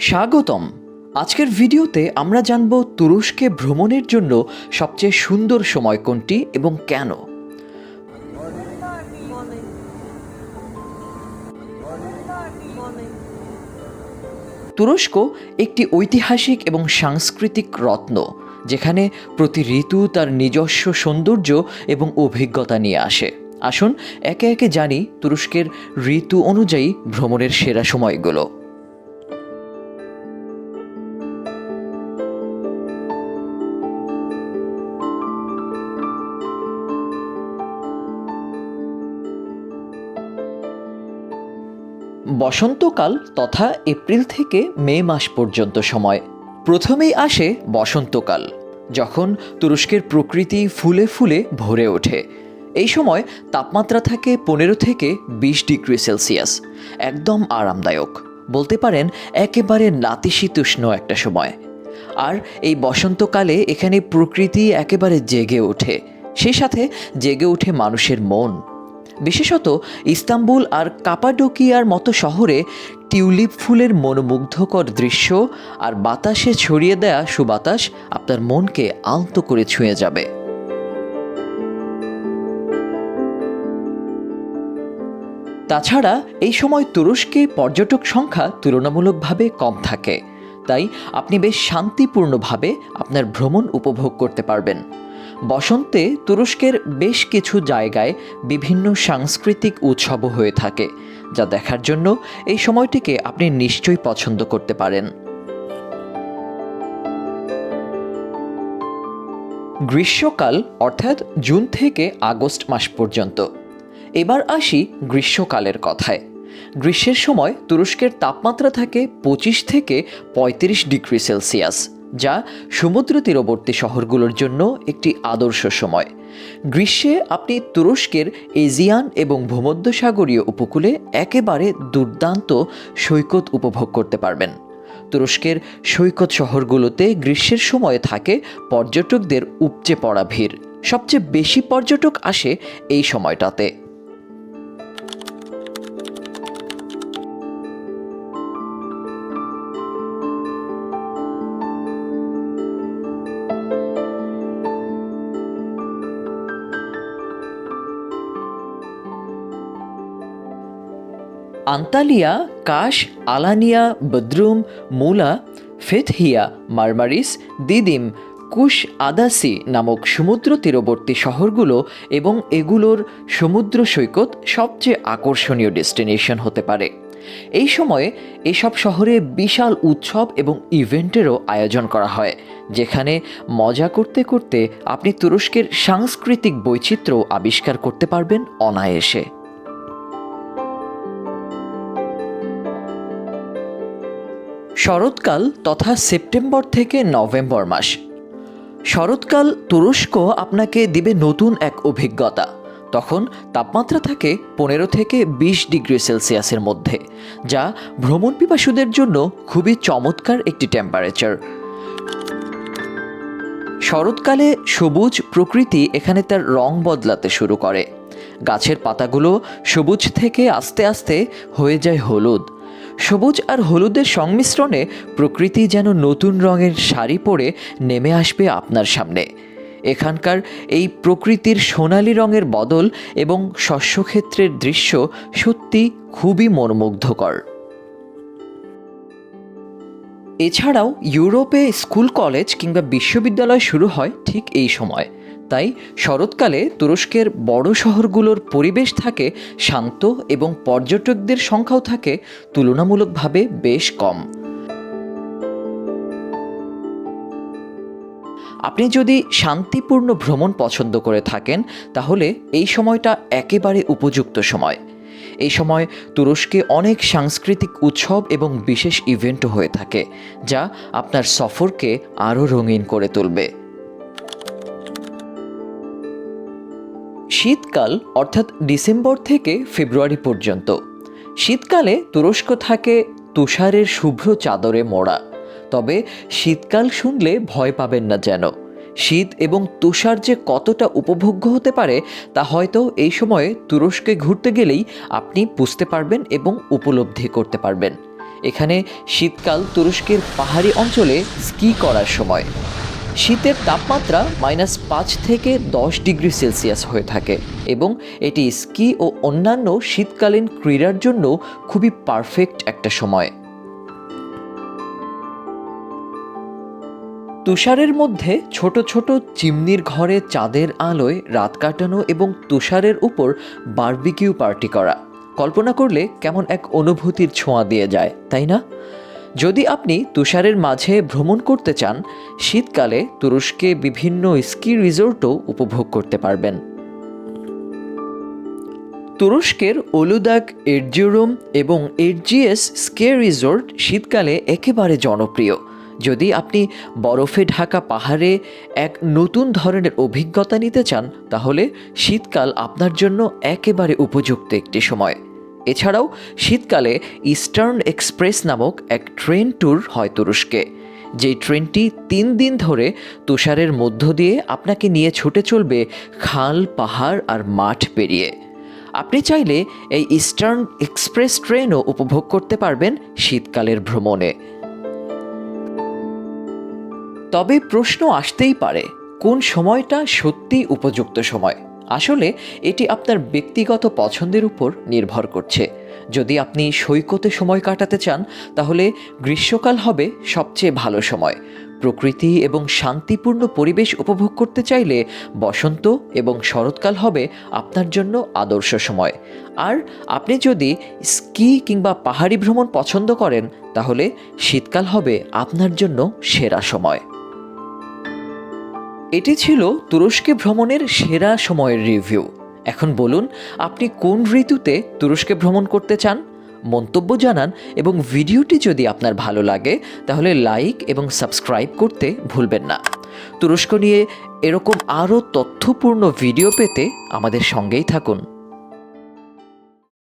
স্বাগতম। আজকের ভিডিওতে আমরা জানব তুরস্কে ভ্রমণের জন্য সবচেয়ে সুন্দর সময় কোনটি এবং কেন। তুরস্ক একটি ঐতিহাসিক এবং সাংস্কৃতিক রত্ন, যেখানে প্রতি ঋতু তার নিজস্ব সৌন্দর্য এবং অভিজ্ঞতা নিয়ে আসে। আসুন, একে একে জানি তুরস্কের ঋতু অনুযায়ী ভ্রমণের সেরা সময়গুলো। বসন্তকাল তথা এপ্রিল থেকে মে মাস পর্যন্ত সময়। প্রথমেই আসে বসন্তকাল, যখন তুরস্কের প্রকৃতি ফুলে ফুলে ভরে ওঠে। এই সময় তাপমাত্রা থাকে পনেরো থেকে বিশ ডিগ্রি সেলসিয়াস, একদম আরামদায়ক। বলতে পারেন একেবারে নাতিশীতোষ্ণ একটা সময়। আর এই বসন্তকালে এখানে প্রকৃতি একেবারে জেগে ওঠে সেই সাথে জেগে ওঠে মানুষের মন। বিশেষত ইস্তাম্বুল আর কাপাডোকিয়ার মতো শহরে টিউলিপ ফুলের মনোমুগ্ধকর দৃশ্য আর বাতাসে ছড়িয়ে দেয়া সুবাতাস আপনার মনকে আলতো করে ছুঁয়ে যাবে। তাছাড়া এই সময় তুরস্কে পর্যটক সংখ্যা তুলনামূলকভাবে কম থাকে। তাই আপনি বেশ শান্তিপূর্ণভাবে আপনার ভ্রমণ উপভোগ করতে পারবেন। বসন্তে তুরস্কের বেশ কিছু জায়গায় বিভিন্ন সাংস্কৃতিক উৎসবও হয়ে থাকে, যা দেখার জন্য এই সময়টিকে আপনি নিশ্চয়ই পছন্দ করতে পারেন। গ্রীষ্মকাল, অর্থাৎ জুন থেকে আগস্ট মাস পর্যন্ত। এবার আসি গ্রীষ্মকালের কথায়। গ্রীষ্মের সময় তুরস্কের তাপমাত্রা থাকে পঁচিশ থেকে পঁয়ত্রিশ ডিগ্রি সেলসিয়াস। যা সমুদ্র তীরবর্তী শহরগুলোর জন্য একটি আদর্শ সময়। গ্রীষ্মে আপনি তুরস্কের এজিয়ান এবং ভূমধ্যসাগরীয় উপকূলে একেবারে দুর্দান্ত সৈকত উপভোগ করতে পারবেন। তুরস্কের সৈকত শহরগুলোতে গ্রীষ্মের সময়ে থাকে পর্যটকদের উপচে পড়া ভিড়। সবচেয়ে বেশি পর্যটক আসে এই সময়টাতে। আন্তালিয়া, কাশ, আলানিয়া, বদ্রুম, মুলা ফেথহিয়া মারমারিস, দিদিম, কুশ আদাসি নামক সমুদ্র তীরবর্তী শহরগুলো এবং এগুলোর সমুদ্র সৈকত সবচেয়ে আকর্ষণীয় ডেস্টিনেশন হতে পারে। এই সময়ে এসব শহরে বিশাল উৎসব এবং ইভেন্টেরও আয়োজন করা হয়, যেখানে মজা করতে করতে আপনি তুরস্কের সাংস্কৃতিক বৈচিত্র্য আবিষ্কার করতে পারবেন অনায়াসে। শরৎকাল তথা সেপ্টেম্বর থেকে নভেম্বর মাস। শরৎকাল তুরস্ক আপনাকে দিবে নতুন এক অভিজ্ঞতা। তখন তাপমাত্রা থাকে পনেরো থেকে বিশ ডিগ্রি সেলসিয়াসের মধ্যে, যা ভ্রমণ পিপাসুদের জন্য খুবই চমৎকার একটি টেম্পারেচার শরৎকালে সবুজ প্রকৃতি এখানে তার রং বদলাতে শুরু করে। গাছের পাতাগুলো সবুজ থেকে আস্তে আস্তে হয়ে যায় হলুদ। সবুজ আর হলুদের সংমিশ্রণে প্রকৃতি যেন নতুন রঙের শাড়ি পরে নেমে আসবে আপনার সামনে। এখানকার এই প্রকৃতির সোনালি রঙের বদল এবং শস্যক্ষেত্রের দৃশ্য সত্যি খুবই মনোমুগ্ধকর। এছাড়াও ইউরোপে স্কুল, কলেজ কিংবা বিশ্ববিদ্যালয় শুরু হয় ঠিক এই সময়। তাই শরৎকালে তুরস্কের বড় শহরগুলোর পরিবেশ থাকে শান্ত এবং পর্যটকদের সংখ্যাও থাকে তুলনামূলকভাবে বেশ কম। আপনি যদি শান্তিপূর্ণ ভ্রমণ পছন্দ করে থাকেন, তাহলে এই সময়টা একেবারে উপযুক্ত সময়। এই সময় তুরস্কে অনেক সাংস্কৃতিক উৎসব এবং বিশেষ ইভেন্টও হয়ে থাকে, যা আপনার সফরকে আরও রঙিন করে তুলবে। শীতকাল অর্থাৎ ডিসেম্বর থেকে ফেব্রুয়ারি পর্যন্ত। শীতকালে তুরস্ক থাকে তুষারের শুভ্র চাদরে মোড়া। তবে শীতকাল শুনলে ভয় পাবেন না যেন। শীত এবং তুষার যে কতটা উপভোগ্য হতে পারে, তা হয়তো এই সময়ে তুরস্কে ঘুরতে গেলেই আপনি বুঝতে পারবেন এবং উপলব্ধি করতে পারবেন। এখানে শীতকাল তুরস্কের পাহাড়ি অঞ্চলে স্কি করার সময়। শীতের তাপমাত্রা মাইনাস পাঁচ থেকে দশ ডিগ্রি সেলসিয়াস হয়ে থাকে এবং এটি স্কি ও অন্যান্য শীতকালীন ক্রীড়ার জন্য খুবই পারফেক্ট একটা সময়। তুষারের মধ্যে ছোট ছোট চিমনির ঘরে চাঁদের আলোয় রাত কাটানো এবং তুষারের উপর বারবিকিউ পার্টি করা। কল্পনা করলে কেমন এক অনুভূতির ছোঁয়া দিয়ে যায়, তাই না? যদি আপনি তুষারের মাঝে ভ্রমণ করতে চান, শীতকালে তুরস্কে বিভিন্ন স্কি রিসোর্টও উপভোগ করতে পারবেন। তুরস্কের ওলুদাক এরজিউরুম এবং এরজিএস স্কে রিসোর্ট শীতকালে একেবারে জনপ্রিয়। যদি আপনি বরফে ঢাকা পাহাড়ে এক নতুন ধরনের অভিজ্ঞতা নিতে চান, তাহলে শীতকাল আপনার জন্য একেবারে উপযুক্ত একটি সময়। এছাড়াও শীতকালে ইস্টার্ন এক্সপ্রেস নামক এক ট্রেন ট্যুর হয় তুরস্কে। যেই ট্রেনটি তিন দিন ধরে তুষারের মধ্য দিয়ে আপনাকে নিয়ে ছুটে চলবে খাল, পাহাড় আর মাঠ পেরিয়ে। আপনি চাইলে এই ইস্টার্ন এক্সপ্রেস ট্রেনও উপভোগ করতে পারবেন শীতকালের ভ্রমণে। তবে প্রশ্ন আসতেই পারে, কোন সময়টা সত্যি উপযুক্ত সময়? আসলে এটি আপনার ব্যক্তিগত পছন্দের উপর নির্ভর করছে। যদি আপনি সৈকতে সময় কাটাতে চান, তাহলে গ্রীষ্মকাল হবে সবচেয়ে ভালো সময়। প্রকৃতি এবং শান্তিপূর্ণ পরিবেশ উপভোগ করতে চাইলে বসন্ত এবং শরৎকাল হবে আপনার জন্য আদর্শ সময়। আর আপনি যদি স্কি কিংবা পাহাড়ি ভ্রমণ পছন্দ করেন, তাহলে শীতকাল হবে আপনার জন্য সেরা সময়। এটি ছিল তুরস্কে ভ্রমণের সেরা সময়ের রিভিউ এখন বলুন, আপনি কোন ঋতুতে তুরস্কে ভ্রমণ করতে চান? মন্তব্য জানান এবং ভিডিওটি যদি আপনার ভালো লাগে, তাহলে লাইক এবং সাবস্ক্রাইব করতে ভুলবেন না। তুরস্ক নিয়ে এরকম আরও তথ্যপূর্ণ ভিডিও পেতে আমাদের সঙ্গেই থাকুন।